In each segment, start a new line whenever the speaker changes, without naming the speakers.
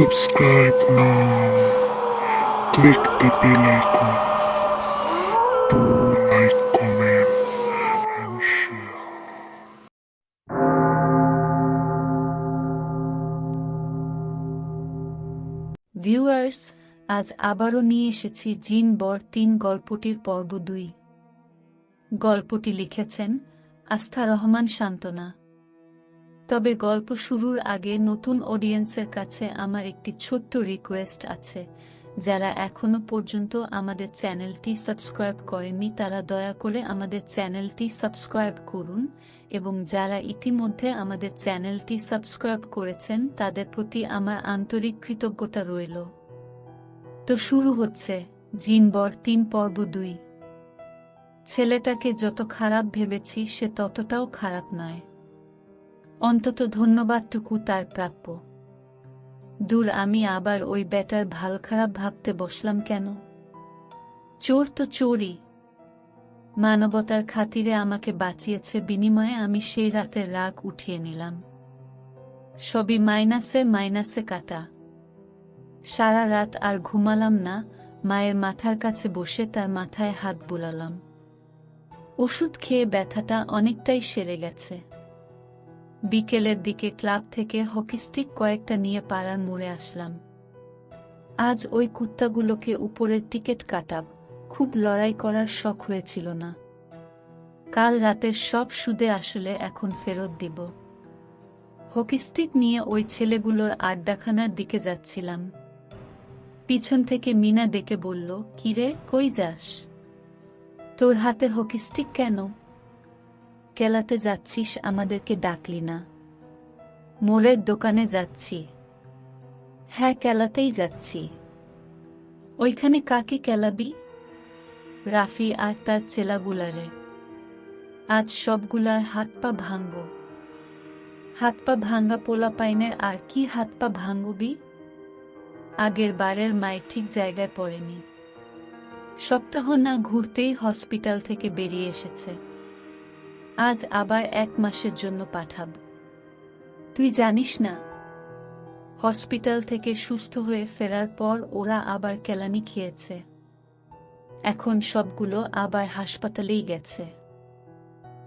Subscribe now. Click the bell icon to like, comment, and share.
Viewers আজ আবারও নিয়ে এসেছি জিন বর তিন গল্পটির পর্ব দুই গল্পটি লিখেছেন আস্থা রহমান শান্তনা তবে গল্প শুরুর আগে নতুন অডিয়েন্সের কাছে আমার একটি ছোট্ট রিকোয়েস্ট আছে। যারা এখনও পর্যন্ত আমাদের চ্যানেলটি সাবস্ক্রাইব করেননি, তারা দয়া করে আমাদের চ্যানেলটি সাবস্ক্রাইব করুন এবং যারা ইতিমধ্যে আমাদের চ্যানেলটি সাবস্ক্রাইব করেছেন, তাদের প্রতি আমার আন্তরিক কৃতজ্ঞতা রইল। তো শুরু হচ্ছে জিনবর তিন পর্ব দুই। ছেলেটাকে যত খারাপ ভেবেছি, সে ততটাও খারাপ নয়। অন্তত ধন্যবাদটুকু তার প্রাপ্য। দূর আমি আবার ওই ব্যাটার ভালো খারাপ ভাবতে বসলাম কেন? চোর তো চোরই। মানবতার খাতিরে আমাকে বাঁচিয়েছে বিনিময়ে আমি সেই রাতের রাগ উঠিয়ে নিলাম। সবই মাইনাসে মাইনাসে কাটা। সারা রাত আর ঘুমালাম না, মায়ের মাথার কাছে বসে তার মাথায় হাত বুলালাম। ওষুধ খেয়ে ব্যথাটা অনেকটাই সেরে গেছে। বিকেলের দিকে ক্লাব থেকে হকিস্টিক কয়েকটা নিয়ে পাড়ার মোড়ে আসলাম। আজ ওই কুত্তাগুলোকে উপরের টিকিট কাটাব, খুব লড়াই করার শখ হয়েছিল না। কাল রাতের সব সুদে আসলে এখন ফেরত দিব। হকিস্টিক নিয়ে ওই ছেলেগুলোর আড্ডাখানার দিকে যাচ্ছিলাম। পিছন থেকে মিনা ডেকে বলল, কিরে, কই যাস? তোর হাতে হকিস্টিক কেন? কেলাতে যাচ্ছিস আমাদেরকে ডাকলি না। মোড়ের দোকানে যাচ্ছি। হ্যাঁ কেলাতেই যাচ্ছি। ওইখানে কাকে কেলাবি? রাফি আর তার চেলাগুলারে। আজ সবগুলার হাত পা ভাঙ্গ হাত পা ভাঙ্গা পোলা পাইনের আর কি হাত পা ভাঙ্গবি আগের বারের মায় ঠিক জায়গায় পড়েনি। সপ্তাহ না ঘুরতেই হসপিটাল থেকে বেরিয়ে এসেছে। আজ আবার এক মাসের জন্য পাঠাব। তুই জানিস না, হসপিটাল থেকে সুস্থ হয়ে ফেরার পর ওরা আবার কেলানি খেয়েছে। এখন সবগুলো আবার হাসপাতালেই গেছে।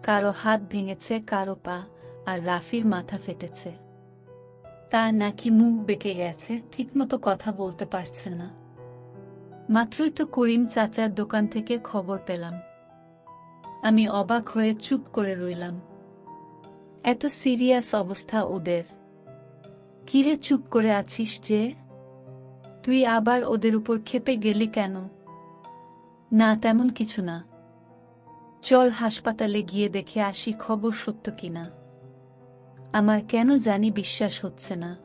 কারও হাত ভেঙেছে, কারও পা, আর রাফির মাথা ফেটেছে। তার নাকি মুখ বেঁকে গেছে, ঠিকমতো কথা বলতে পারছে না। মাত্রই তো করিম চাচার দোকান থেকে খবর পেলাম। আমি অবাক হয়ে চুপ করে রইলাম। এত সিরিয়াস অবস্থা ওদের। কিরে চুপ করে আছিস যে? তুই আবার ওদের উপর খেপে গেলি কেন? না, তেমন কিছু না। চল হাসপাতালে গিয়ে দেখে আসি খবর সত্য কিনা। আমার কেন জানি বিশ্বাস হচ্ছে না।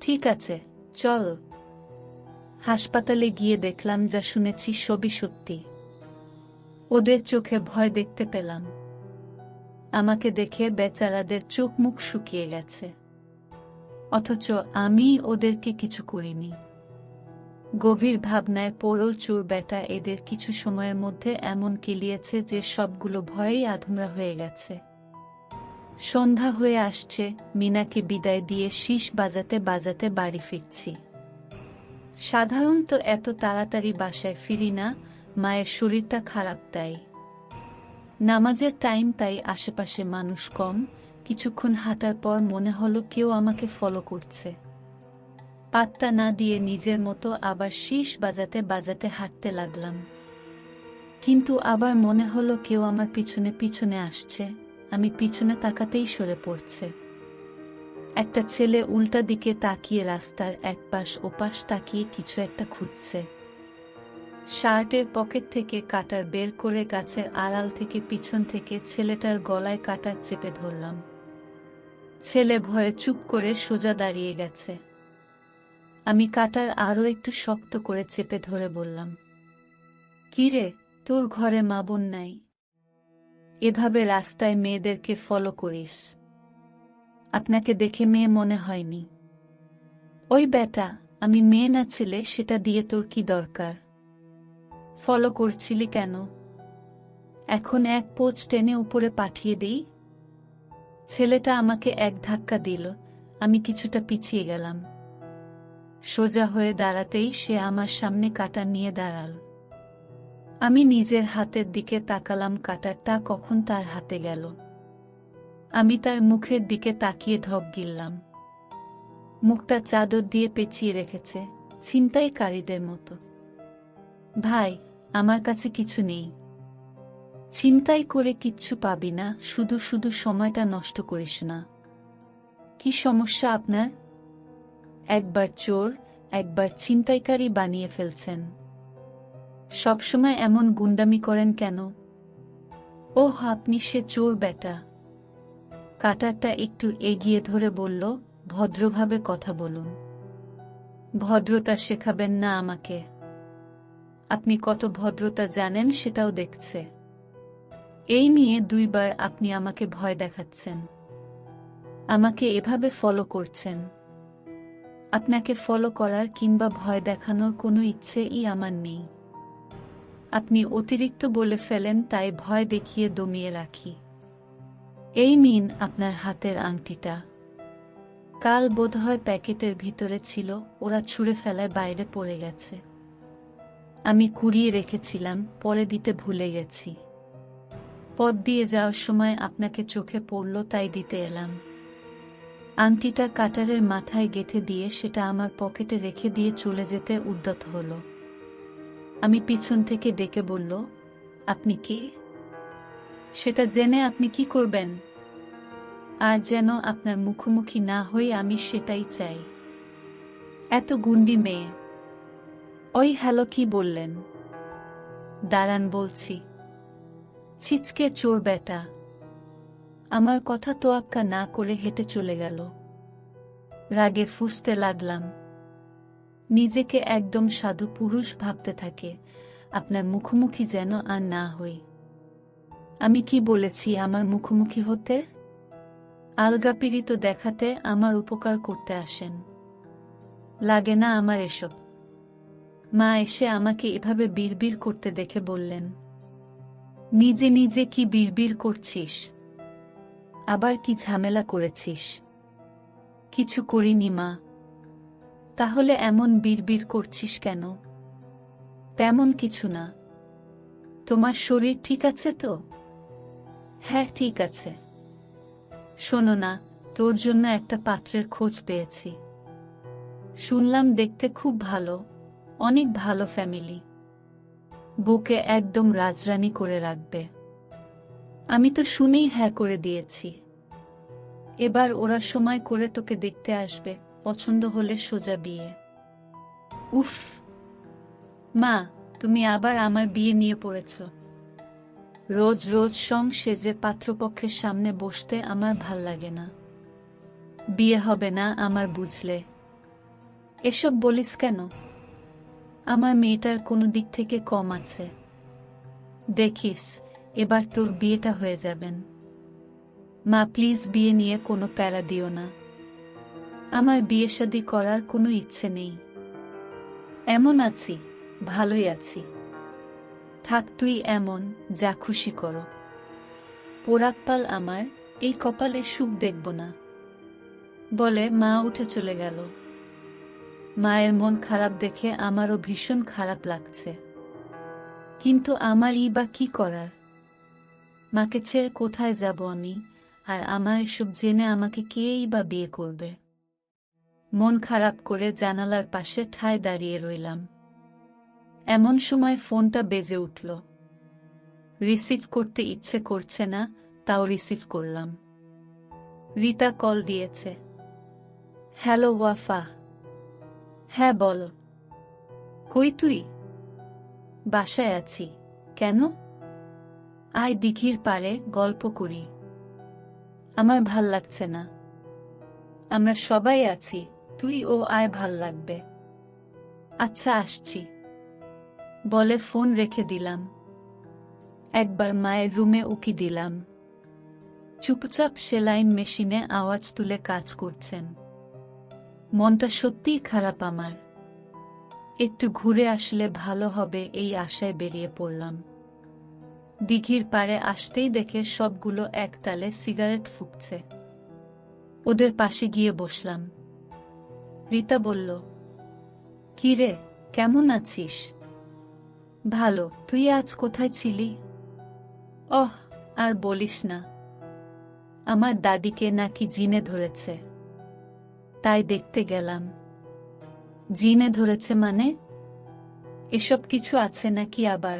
ঠিক আছে, চল। হাসপাতালে গিয়ে দেখলাম যা শুনেছি সবই সত্যি। ওদের চোখে ভয় দেখতে পেলাম। আমাকে দেখে বেচারাদের চোখ মুখ শুকিয়ে গেছে। অথচ আমি ওদেরকে কিছু করিনি। গভীর ভাবনায় পোড়ল চোর বেটা এদের কিছু সময়ের মধ্যে এমন কিলিয়েছে যে সবগুলো ভয়েই আধমরা হয়ে গেছে। সন্ধ্যা হয়ে আসছে, মিনাকে বিদায় দিয়ে শীষ বাজাতে বাজাতে বাড়ি ফিরছি। সাধারণত এত তাড়াতাড়ি বাসায় ফিরি না মায়ের শরীরটা খারাপ তাই। নামাজের টাইম তাই আশেপাশে মানুষ কম, কিছুক্ষণ হাঁটার পর মনে হলো কেউ আমাকে ফলো করছে। পাত্তা না দিয়ে নিজের মতো আবার শীষ বাজাতে বাজাতে হাঁটতে লাগলাম। কিন্তু আবার মনে হলো কেউ আমার পিছনে পিছনে আসছে, আমি পিছনে তাকাতেই সরে পড়ছে। একটা ছেলে উল্টা দিকে তাকিয়ে রাস্তার এক পাশ ওপাশ তাকিয়ে কিছু একটা খুঁজছে। শার্টের পকেট থেকে কাটার বের করে গাছের আড়াল থেকে পিছন থেকে ছেলেটার গলায় কাটার চেপে ধরলাম। ছেলে ভয়ে চুপ করে সোজা দাঁড়িয়ে গেছে। আমি কাটার আরও একটু শক্ত করে চেপে ধরে বললাম কিরে তোর ঘরে মা বোন নাই। এভাবে রাস্তায় মেয়েদেরকে ফলো করিস। আপনাকে দেখে মেয়ে মনে হয়নি। ওই বেটা, আমি মেয়ে না ছেলে, সেটা দিয়ে তোর কি দরকার? ফলো করছিলি কেন? এখন এক পোচ টেনে উপরে পাঠিয়ে দিই। ছেলেটা আমাকে এক ধাক্কা দিল, আমি কিছুটা পিছিয়ে গেলাম। সোজা হয়ে দাঁড়াতেই সে আমার সামনে কাটা নিয়ে দাঁড়াল। আমি নিজের হাতের দিকে তাকালাম কাটারটা কখন তার হাতে গেল। আমি তার মুখের দিকে তাকিয়ে ঢপ গিললাম। মুখটা চাদর দিয়ে পেঁচিয়ে রেখেছে, ছিনতাইকারীদের মতো। ভাই আমার কাছে কিছু নেই। ছিনতাই করে কিচ্ছু পাবি না, শুধু শুধু সময়টা নষ্ট করিস না। কি সমস্যা আপনার? একবার চোর, একবার ছিনতাইকারী বানিয়ে ফেলছেন। সবসময় এমন গুন্ডামি করেন কেন? ওহ, আপনি সে চোর বেটা। কাটারটা একটু এগিয়ে ধরে বলল, ভদ্রভাবে কথা বলুন। ভদ্রতা শেখাবেন না আমাকে। আপনি কত ভদ্রতা জানেন সেটাও দেখছে। এই নিয়ে দুইবার আপনি আমাকে ভয় দেখাচ্ছেন। আমাকে এভাবে ফলো করছেন। আপনাকে ফলো করার কিংবা ভয় দেখানোর কোনো ইচ্ছেই আমার নেই। আপনি অতিরিক্ত বলে ফেলেন তাই ভয় দেখিয়ে দমিয়ে রাখি। এই নিন আপনার হাতের আংটিটা। কাল বোধহয় প্যাকেটের ভিতরে ছিল, ওরা ছুঁড়ে ফেলায় বাইরে পড়ে গেছে। আমি কুড়িয়ে রেখেছিলাম, পরে দিতে ভুলে গেছি। পথ দিয়ে যাওয়ার সময় আপনাকে চোখে পড়ল, তাই দিতে এলাম। আংটিটা কাটারের মাথায় গেঁথে দিয়ে সেটা আমার পকেটে রেখে দিয়ে চলে যেতে উদ্যত হলো। আমি পিছন থেকে ডেকে বলল, আপনি কি? সেটা জেনে আপনি কি করবেন? আর যেন আপনার মুখোমুখি না হই, আমি সেটাই চাই। এত গুন্ডি মেয়ে। ওই হ্যালো কি বললেন? দাঁড়ান বলছি। ছিচকে চোর বেটা। আমার কথা তোয়াক্কা না করে হেঁটে চলে গেল। রাগে ফুসতে লাগলাম। নিজেকে একদম সাধু পুরুষ ভাবতে থাকে। আপনার মুখোমুখি যেন আর না হই। আমি কি বলেছি আমার মুখোমুখি হতে? আলগা পীড়িত দেখাতে আমার উপকার করতে আসেন। লাগে না আমার এসব। মা এসে আমাকে এভাবে বিড়বিড় করতে দেখে বললেন, নিজে নিজে কি বিড়বিড় করছিস? আবার কি ঝামেলা করেছিস? কিছু করিনি মা। তাহলে এমন বিড়বিড় করছিস কেন? তেমন কিছু না। তোমার শরীর ঠিক আছে তো? হ্যাঁ ঠিক আছে। শোনো না, তোর জন্য একটা পাত্রের খোঁজ পেয়েছি। শুনলাম দেখতে খুব ভালো। অনেক ভালো ফ্যামিলি। বুকে একদম রাজরানি করে রাখবে। আমি তো শুনেই হ্যাঁ করে দিয়েছি। এবার ওরা সময় করে তোকে দেখতে আসবে, পছন্দ হলে সোজা বিয়ে। উফ! মা, তুমি আবার আমার বিয়ে নিয়ে পড়েছ। রোজ রোজ সং সেজে পাত্রপক্ষের সামনে বসতে আমার ভালো লাগে না। বিয়ে হবে না আমার বুঝলে। এসব বলিস কেন? আমার মেয়েটার কোনো দিক থেকে কম আছে। দেখিস, এবার তোর বিয়েটা হয়ে যাবেন। মা, প্লিজ বিয়ে নিয়ে কোনো প্যারা দিও না। আমার বিয়ে শাদি করার কোনো ইচ্ছে নেই। এমন আছি, ভালোই আছি। থাক, তুই এমন, যা খুশি করো। পোড়াকপাল আমার, এই কপালে সুখ দেখব না। বলে মা উঠে চলে গেল। মায়ের মন খারাপ দেখে আমারও ভীষণ খারাপ লাগছে। কিন্তু আমার ই বা কি করার? মাকে ছেড়ে কোথায় যাব আমি? আর আমার এসব জেনে আমাকে কেই বা বিয়ে করবে? মন খারাপ করে জানালার পাশে ঠায় দাঁড়িয়ে রইলাম। এমন সময় ফোনটা বেজে উঠল। রিসিভ করতে ইচ্ছে করছে না, তাও রিসিভ করলাম। রিতা কল দিয়েছে। হ্যালো, ওয়াফা। হ্যাঁ বল। কই তুই? বাসায় আছি। কেন? আয় দিঘির পারে গল্প করি। আমার ভালো লাগছে না। আমরা সবাই আছি। তুই ও আয় ভালো লাগবে। আচ্ছা আসছি। বলে ফোন রেখে দিলাম। একবার মায়ের রুমে উকি দিলাম। চুপচাপ সেলাইন মেশিনে আওয়াজ তুলে কাজ করছেন। মনটা সত্যিই খারাপ আমার। একটু ঘুরে আসলে ভালো হবে এই আশায় বেরিয়ে পড়লাম। দিঘির পাড়ে আসতেই দেখে সবগুলো একতালে সিগারেট ফুঁকছে। ওদের পাশে গিয়ে বসলাম। রীতা বলল কিরে কেমন আছিস? ভালো, তুই আজ কোথায় ছিলি? ওহ আর বলিস না। আমার দাদিকে নাকি জিনে ধরেছে। তাই দেখতে গেলাম। জিনে ধরেছে মানে? এসব কিছু আছে নাকি আবার?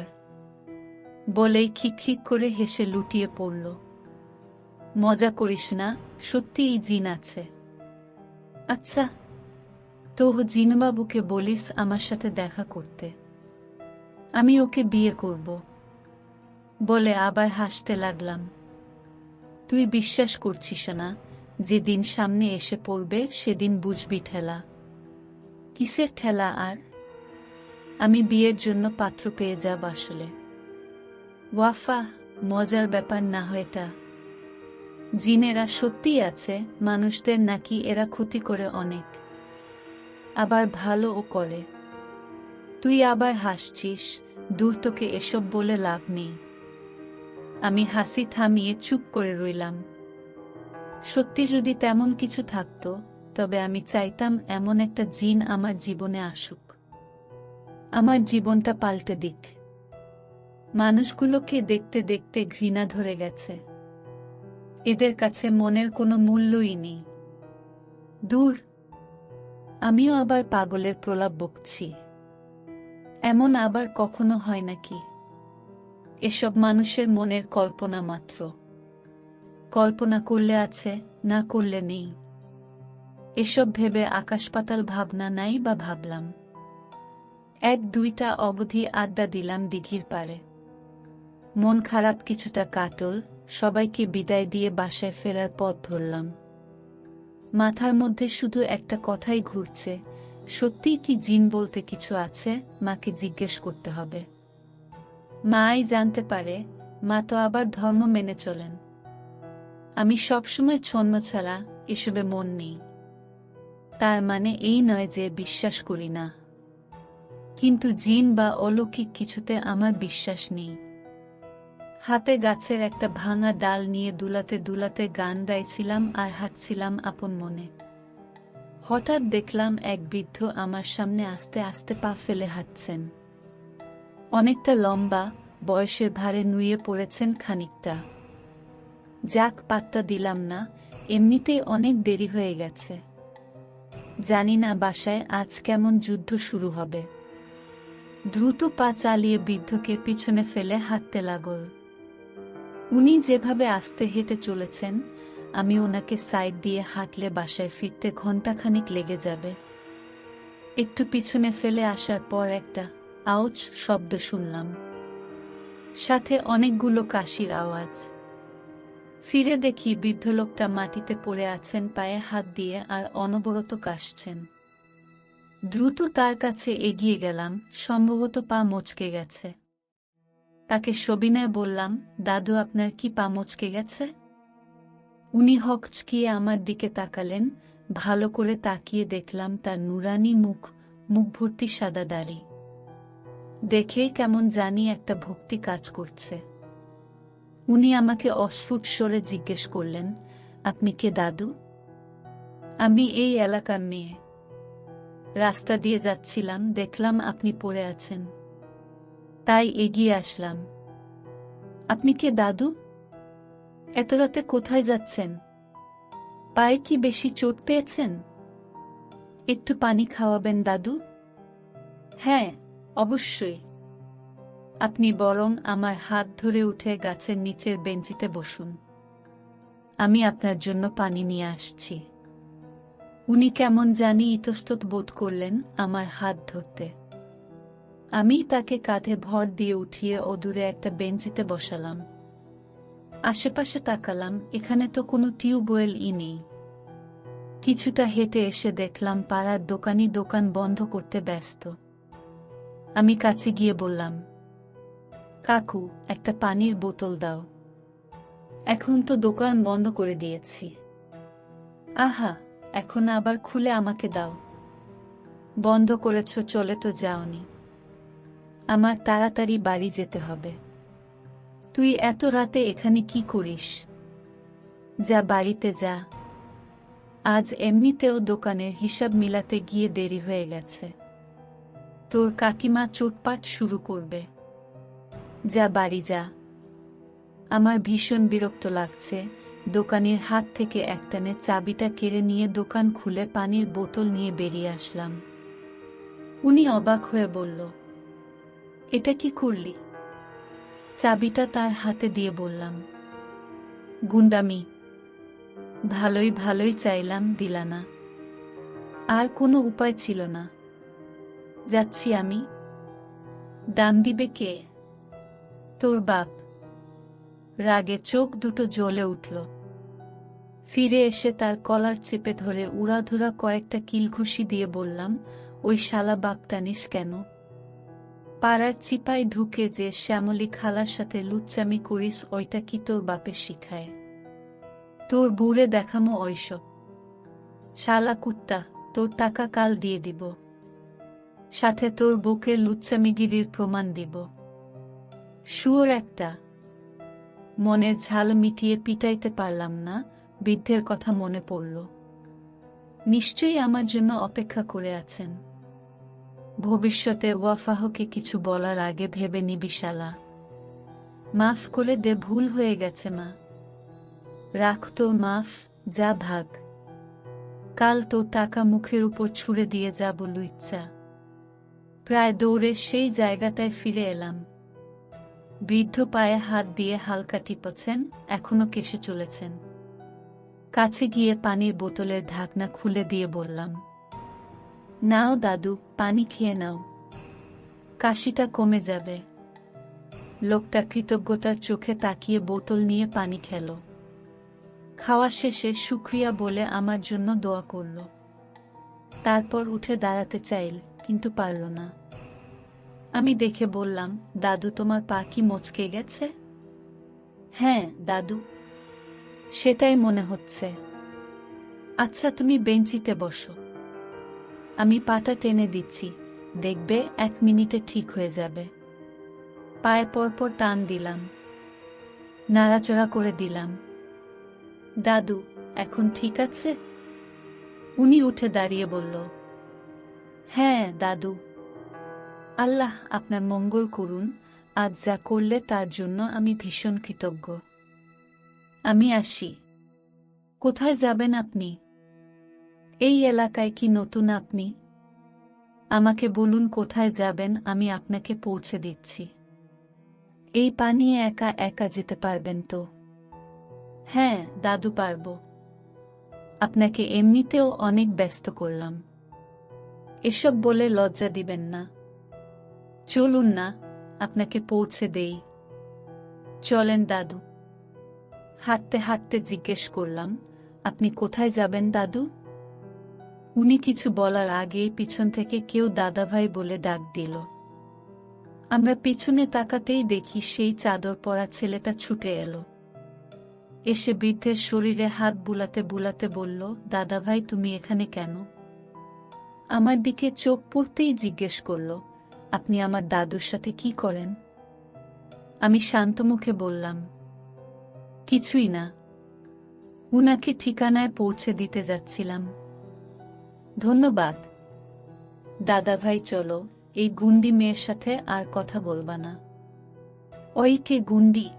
বলেই খিক করে হেসে লুটিয়ে পড়ল। মজা করিস না, সত্যিই জিন আছে। আচ্ছা তো জিনবাবুকে বলিস আমার সাথে দেখা করতে। আমি ওকে বিয়ে করব। বলে আবার হাসতে লাগলাম। তুই বিশ্বাস করছিস না যেদিন সামনে এসে পড়বে, সেদিন বুঝবি ঠেলা। কিসের ঠেলা আর? আমি বিয়ের জন্য পাত্র পেয়ে যাব আসলে। ওয়াফা, মজার ব্যাপার না হয়টা জিনেরা সত্যিই আছে, মানুষদের নাকি এরা ক্ষতি করে অনেক। আবার ভালোও করে। তুই আবার হাসছিস, দূর তোকে এসব বলে লাভ নেই। আমি হাসি থামিয়ে চুপ করে রইলাম। সত্যি যদি তেমন কিছু থাকতো, তবে আমি চাইতাম এমন একটা জিন আমার জীবনে আসুক। আমার জীবনটা পাল্টে দিক। মানুষগুলোকে দেখতে দেখতে ঘৃণা ধরে গেছে। এদের কাছে মনের কোনো মূল্যই নেই। দূর, আমিও আবার পাগলের প্রলাপ বকছি। এমন আবার কখনো হয় নাকি? এসব মানুষের মনের কল্পনা মাত্র। কল্পনা করলে আছে, না করলে নেই। এসব ভেবে আকাশপাতাল ভাবনা নাই বা ভাবলাম। এক দুইটা অবধি আড্ডা দিলাম দিঘির পারে মন খারাপ কিছুটা কাটল, সবাইকে বিদায় দিয়ে বাসায় ফেরার পথ ধরলাম। মাথার মধ্যে শুধু একটা কথাই ঘুরছে, সত্যিই কি জিন বলতে কিছু আছে? মাকে জিজ্ঞেস করতে হবে। মাই জানতে পারে, মা তো আবার ধর্ম মেনে চলেন। আমি সবসময় ছন্ন ছাড়া এসবে মন নেই। তার মানে এই নয় যে বিশ্বাস করি না। কিন্তু জিন বা অলৌকিক কিছুতে আমার বিশ্বাস নেই। হাতে গাছের একটা ভাঙা ডাল নিয়ে দুলাতে দুলাতে গান গাইছিলাম আর হাঁটছিলাম আপন মনে। হঠাৎ দেখলাম এক বৃদ্ধ আমার সামনে আস্তে আস্তে পা ফেলে হাঁটছেন। অনেকটা লম্বা, বয়সের ভারে নুয়ে পড়েছেন খানিকটা। যাক, পাত্তা দিলাম না। এমনিতেই অনেক দেরি হয়ে গেছে। জানি না বাসায় আজ কেমন যুদ্ধ শুরু হবে। দ্রুত পা চালিয়ে বৃদ্ধকে পিছনে ফেলে হাঁটতে লাগল। উনি যেভাবে আস্তে হেঁটে চলেছেন, আমি ওনাকে সাইড দিয়ে হাঁটলে বাসায় ফিরতে ঘন্টাখানিক লেগে যাবে। একটু পিছনে ফেলে আসার পর একটা আউচ শব্দ শুনলাম। সাথে অনেকগুলো কাশির আওয়াজ। ফিরে দেখি বৃদ্ধ লোকটা মাটিতে পড়ে আছেন, পায়ে হাত দিয়ে আর অনবরত কাশছেন। দ্রুত তার কাছে এগিয়ে গেলাম, সম্ভবত পা মচকে গেছে। তাকে সবিনয় বললাম, দাদু, আপনার কি পা মচকে গেছে? উনি হকচকিয়ে আমার দিকে তাকালেন, ভালো করে তাকিয়ে দেখলাম তার নুরানি মুখ মুখ ভর্তি সাদা দাড়ি। দেখেই কেমন জানি একটা ভক্তি কাজ করছে। উনি আমাকে অস্ফুট স্বরে জিজ্ঞেস করলেন, আপনি কে দাদু? আমি এই এলাকার মেয়ে। রাস্তা দিয়ে যাচ্ছিলাম, দেখলাম আপনি পড়ে আছেন। তাই এগিয়ে আসলাম। আপনি কে দাদু? এত রাতে কোথায় যাচ্ছেন? পায়ে কি বেশি চোট পেয়েছেন? একটু পানি খাওয়াবেন দাদু? হ্যাঁ অবশ্যই। আপনি বরং আমার হাত ধরে উঠে গাছের নিচের বেঞ্চিতে বসুন। আমি আপনার জন্য পানি নিয়ে আসছি। উনি কেমন জানি ইতস্তত বোধ করলেন আমার হাত ধরতে। আমি তাকে কাঁধে ভর দিয়ে উঠিয়ে অদূরে একটা বেঞ্চিতে বসালাম। আশেপাশে তাকালাম, এখানে তো কোনো টিউবওয়েলই নেই। কিছুটা হেঁটে এসে দেখলাম পাড়ার দোকানি দোকান বন্ধ করতে ব্যস্ত। আমি কাছে গিয়ে বললাম কাকু, একটা পানির বোতল দাও। এখন তো দোকান বন্ধ করে দিয়েছি। আহা, এখন আবার খুলে আমাকে দাও। বন্ধ করেছ, চলে তো যাওনি। আমার তাড়াতাড়ি বাড়ি যেতে হবে। তুই এত রাতে এখানে কি করিস? যা বাড়িতে যা। আজ এমনিতেও দোকানের হিসাব মিলাতে গিয়ে দেরি হয়ে গেছে। তোর কাকিমা চোটপাট শুরু করবে। যা বাড়ি যা। আমার ভীষণ বিরক্ত লাগছে। দোকানের হাত থেকে একটানে চাবিটা কেড়ে নিয়ে দোকান খুলে পানির বোতল নিয়ে বেরিয়ে আসলাম। উনি অবাক হয়ে বলল, এটা কি করলি? চাবিটা তার হাতে দিয়ে বললাম, গুন্ডামি। ভালোই ভালোই চাইলাম, দিলানা। আর কোনো উপায় ছিল না। যাচ্ছি আমি। দাম দিবে কে? তোর বাপ। রাগে চোখ দুটো জ্বলে উঠল। ফিরে এসে তার কলার চেপে ধরে উড়াধুরা কয়েকটা কিলঘুষি দিয়ে বললাম, ওই শালা বাপ টানিস কেন? পাড়ার চিপায় ঢুকে যে শ্যামলী খালার সাথে লুচ্চামি করিস, ওইটা কি তোর বাপে শিখায়? তোর বুড়ে দেখামো ওইসব। শালা কুত্তা, তোর টাকা কাল দিয়ে দিব। সাথে তোর বুকের লুচ্চামিগিরির প্রমাণ দিব। শুয়োর একটা। মনের ঝাল মিটিয়ে পিটাইতে পারলাম না, বৃদ্ধের কথা মনে পড়ল। নিশ্চয়ই আমার জন্য অপেক্ষা করে আছেন। ভবিষ্যতে ওয়াফাহকে কিছু বলার আগে ভেবে নিবি শালা। মাফ করে দে, ভুল হয়ে গেছে মা। রাখ তোর মাফ, যা ভাগ। কাল তোর টাকা মুখের উপর ছুড়ে দিয়ে যাব ইচ্ছা প্রায় দৌড়ে সেই জায়গাটায় ফিরে এলাম। বৃদ্ধ পায়ে হাত দিয়ে হালকা টিপছেন, এখনও কেসে চলেছেন। কাছে গিয়ে পানির বোতলের ঢাকনা খুলে দিয়ে বললাম, নাও দাদু, পানি খেয়ে নাও। কাশিটা কমে যাবে। লোকটা কৃতজ্ঞতার চোখে তাকিয়ে বোতল নিয়ে পানি খেল। খাওয়া শেষে সুক্রিয়া বলে আমার জন্য দোয়া করল। তারপর উঠে দাঁড়াতে চাইল, কিন্তু পারল না। আমি দেখে বললাম, দাদু, তোমার পা কি মচকে গেছে? হ্যাঁ দাদু। সেটাই মনে হচ্ছে। আচ্ছা তুমি বেঞ্চিতে বসো। আমি পাটা টেনে দিচ্ছি। দেখবে, এক মিনিটে ঠিক হয়ে যাবে। পায়ে পরপর টান দিলাম। নাড়াচড়া করে দিলাম। দাদু, এখন ঠিক আছে? উনি উঠে দাঁড়িয়ে বলল হ্যাঁ দাদু। আল্লাহ আপনার মঙ্গল করুন, আজ যা করলে তার জন্য আমি ভীষণ কৃতজ্ঞ। আমি আসি। কোথায় যাবেন আপনি? এই এলাকায় কি নতুন আপনি? আমাকে বলুন কোথায় যাবেন, আমি আপনাকে পৌঁছে দিচ্ছি। এই পানি একা একা যেতে পারবেন তো? হ্যাঁ দাদু পারব। আপনাকে এমনিতেও অনেক ব্যস্ত করলাম। এসব বলে লজ্জা দিবেন না। চলুন না, আপনাকে পৌঁছে দেই। চলেন দাদু। হাঁটতে হাঁটতে জিজ্ঞেস করলাম, আপনি কোথায় যাবেন দাদু? উনি কিছু বলার আগেই পিছন থেকে কেউ দাদাভাই বলে ডাক দিল। আমরা পিছনে তাকাতেই দেখি সেই চাদর পরা ছেলেটা ছুটে এলো। এসে বৃদ্ধের শরীরে হাত বুলাতে বুলাতে বলল, দাদাভাই, তুমি এখানে কেন? আমার দিকে চোখ পড়তেই জিজ্ঞেস করল আপনি আমার দাদুর সাথে কি করেন? আমি শান্ত মুখে বললাম, কিছুই না। উনাকে ঠিকানায় পৌঁছে দিতে যাচ্ছিলাম। ধন্যবাদ। দাদাভাই, চলো, এই গুন্ডি মেয়ের সাথে আর কথা বলবা না। ওই কে গুন্ডি?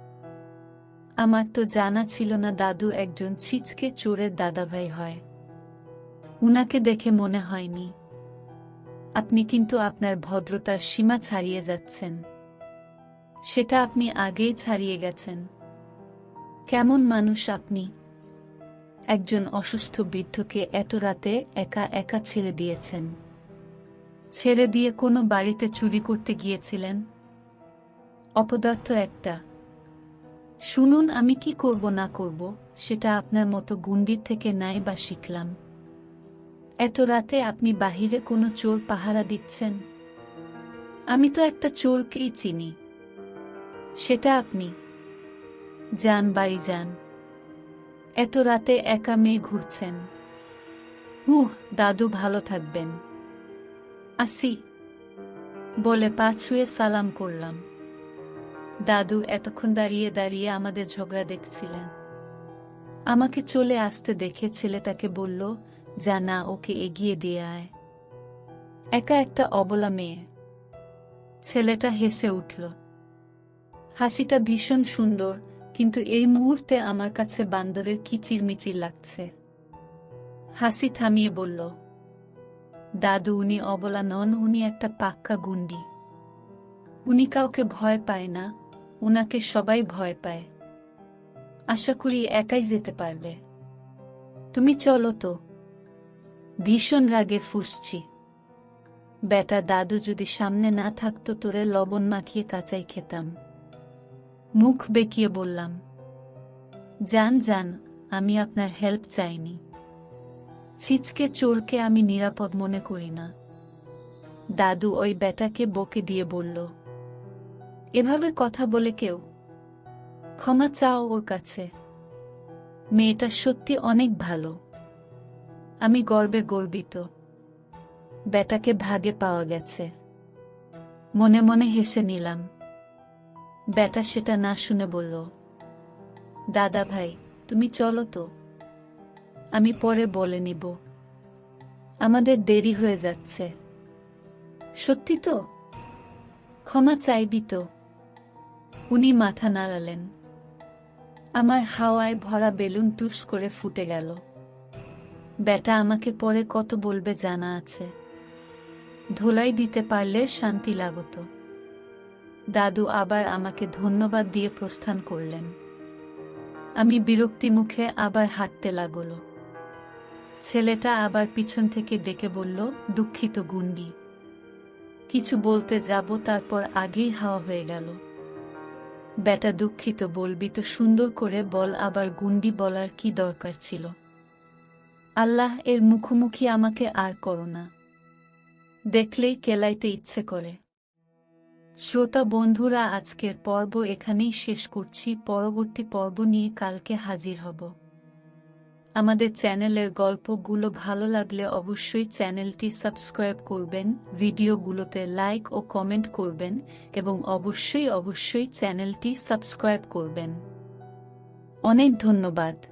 আমার তো জানা ছিল না দাদু একজন ছিচকে চোরের দাদাভাই হয়। উনাকে দেখে মনে হয়নি। আপনি কিন্তু আপনার ভদ্রতার সীমা ছাড়িয়ে যাচ্ছেন। সেটা আপনি আগেই ছাড়িয়ে গেছেন। কেমন মানুষ আপনি? একজন অসুস্থ বৃদ্ধকে এত রাতে একা একা ছেড়ে দিয়েছেন। ছেড়ে দিয়ে কোনো বাড়িতে চুরি করতে গিয়েছিলেন? অপদার্থ একটা। শুনুন, আমি কি করব না করব, সেটা আপনার মতো গুন্ডির থেকে নাই বা শিখলাম। এত রাতে আপনি বাহিরে কোনো চোর পাহারা দিচ্ছেন? আমি তো একটা চোরকেই চিনি। সেটা আপনি। যান, বাড়ি যান। এত রাতে একা মেয়ে ঘুরছেন। হুহ দাদু ভালো থাকবেন। আসি। বলে পা ছুঁয়ে সালাম করলাম। দাদু এতক্ষণ দাঁড়িয়ে দাঁড়িয়ে আমাদের ঝগড়া দেখছিলেন। আমাকে চলে আসতে দেখে ছেলেটাকে বলল যা না ওকে এগিয়ে দিয়ে একা একটা অবলা মেয়ে। ছেলেটা হেসে উঠল। হাসিটা ভীষণ সুন্দর, কিন্তু এই মুহূর্তে আমার কাছে বান্দরের কিচিরমিচির লাগছে। হাসি থামিয়ে বলল, দাদু, উনি অবলা নন, উনি একটা পাক্কা গুন্ডি। উনি কাউকে ভয় পায় না, উনাকে সবাই ভয় পায়। আশা করি একাই যেতে পারবে। তুমি চলো তো। ভীষণ রাগে ফুসছি। বেটা দাদু যদি সামনে না থাকতো, তোরে লবণ মাখিয়ে কাঁচাই খেতাম। মুখ বেঁকিয়ে বললাম যান যান আমি আপনার হেল্প চাইনি। ছিচকে, চোরকে আমি নিরাপদ মনে করি না। দাদু ওই বেটাকে বকে দিয়ে বলল, এভাবে কথা বলে কেউ? ক্ষমা চাও ওর কাছে। মেয়েটা সত্যি অনেক ভালো। আমি গর্বে গর্বিত। বেটাকে ভাগে পাওয়া গেছে। মনে মনে হেসে নিলাম। বেটা সেটা না শুনে বলল, দাদা ভাই, তুমি চলো তো। আমি পরে বলে নিব। আমাদের দেরি হয়ে যাচ্ছে। সত্যি তো? ক্ষমা চাইবি তো? উনি মাথা নাড়ালেন। আমার হাওয়ায় ভরা বেলুন টুস করে ফুটে গেল। বেটা আমাকে পরে কত বলবে জানা আছে। ধোলাই দিতে পারলে শান্তি লাগতো। দাদু আবার আমাকে ধন্যবাদ দিয়ে প্রস্থান করলেন। আমি বিরক্তি মুখে আবার হাঁটতে লাগল। ছেলেটা আবার পিছন থেকে ডেকে বলল, দুঃখিত গুন্ডি। কিছু বলতে যাব, তারপর আগেই হাওয়া হয়ে গেল। বেটা দুঃখিত, বলবি তো সুন্দর করে বল, আবার গুন্ডি বলার কি দরকার ছিল? আল্লাহ এর মুখোমুখি আমাকে আর করো না। দেখলেই কেলাইতে ইচ্ছে করে। শ্রোতা বন্ধুরা, আজকের পর্ব এখানেই শেষ করছি। পরবর্তী পর্ব নিয়ে কালকে হাজির হব। আমাদের চ্যানেলের গল্পগুলো ভালো লাগলে অবশ্যই চ্যানেলটি সাবস্ক্রাইব করবেন, ভিডিওগুলোতে লাইক ও কমেন্ট করবেন এবং অবশ্যই অবশ্যই চ্যানেলটি সাবস্ক্রাইব করবেন। অনেক ধন্যবাদ।